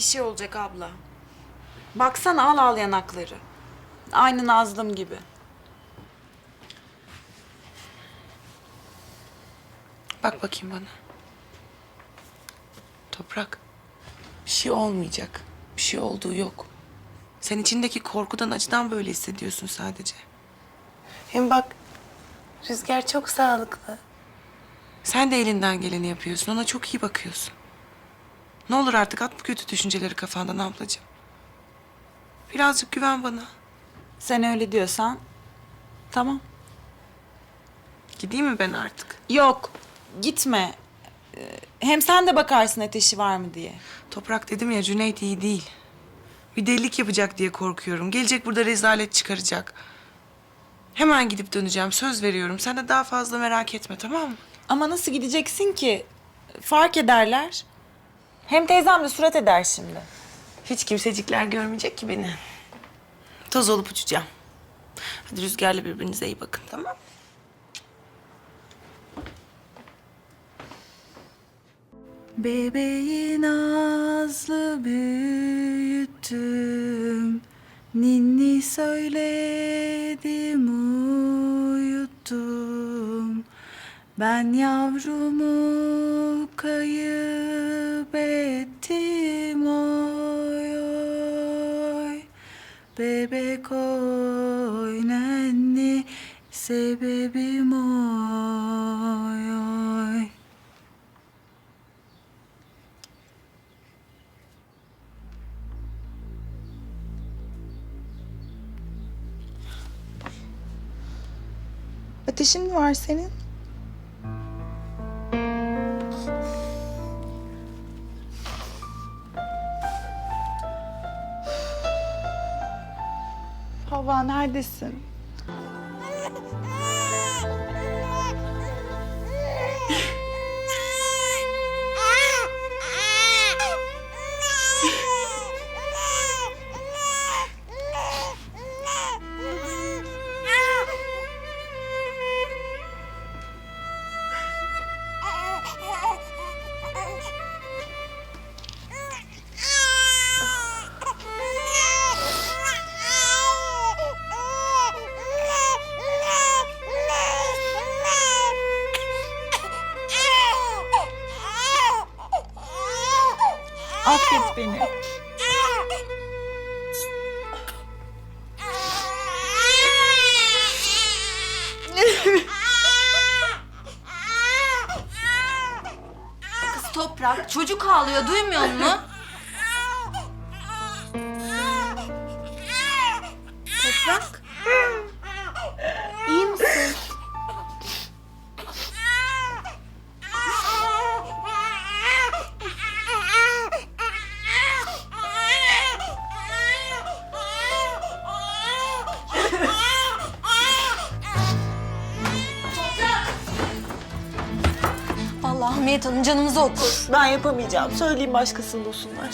şey olacak abla. Baksana al al yanakları. Aynı Nazlım gibi. Bak bakayım bana. Toprak. Bir şey olmayacak. Bir şey olduğu yok. Sen içindeki korkudan, acıdan böyle hissediyorsun sadece. Hem bak, Rüzgar çok sağlıklı. Sen de elinden geleni yapıyorsun. Ona çok iyi bakıyorsun. Ne olur artık at bu kötü düşünceleri kafandan ablacığım. Birazcık güven bana. Sen öyle diyorsan tamam. Gideyim mi ben artık? Yok gitme. Ee, Hem sen de bakarsın ateşi var mı diye. Toprak dedim ya Cüneyt iyi değil. Bir delilik yapacak diye korkuyorum. Gelecek burada rezalet çıkaracak. Hemen gidip döneceğim. Söz veriyorum. Sen de daha fazla merak etme tamam mı? Ama nasıl gideceksin ki? Fark ederler. Hem teyzem de surat eder şimdi. Hiç kimsecikler görmeyecek ki beni. Toz olup uçacağım. Hadi Rüzgar'la birbirinize iyi bakın tamam mı? Bebeği nazlı büyüttüm Ninni söyledim uyuttum Ben yavrumu kayıp ettim oy oy Bebek oy nenni sebebim oy oy Ateşin var senin? Hava neredesin? Affet beni. Kız toprak çocuk ağlıyor duymuyor musun? Toprak. Allah Hamiyet Hanım canımızı okur. Ben yapamayacağım. Söyleyeyim başkasını bulsunlar.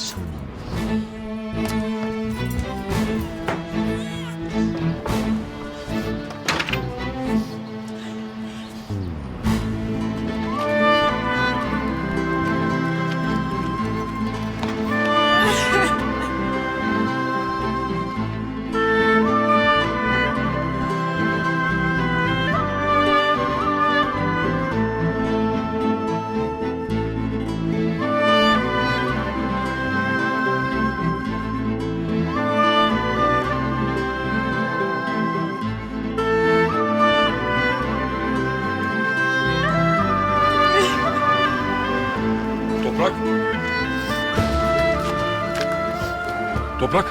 Toprak.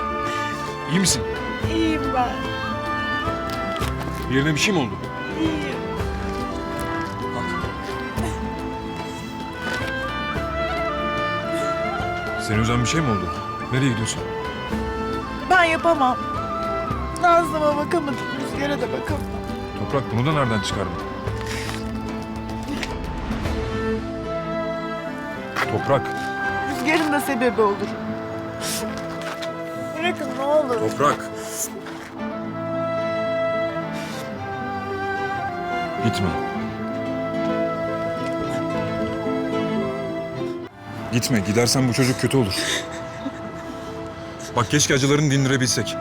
iyi misin? İyiyim ben. Yerine bir şey mi oldu? İyiyim. Senin özel bir şey mi oldu? Nereye gidiyorsun? Ben yapamam. Nazlı'ma bakamadım. Rüzgar'a da bakamam. Toprak bunu da nereden çıkardın? Toprak. Rüzgar'ın da sebebi olur. Bırakın ne olur. Toprak. Gitme. Gitme. Gidersen bu çocuk kötü olur. Bak keşke acılarını dindirebilsek.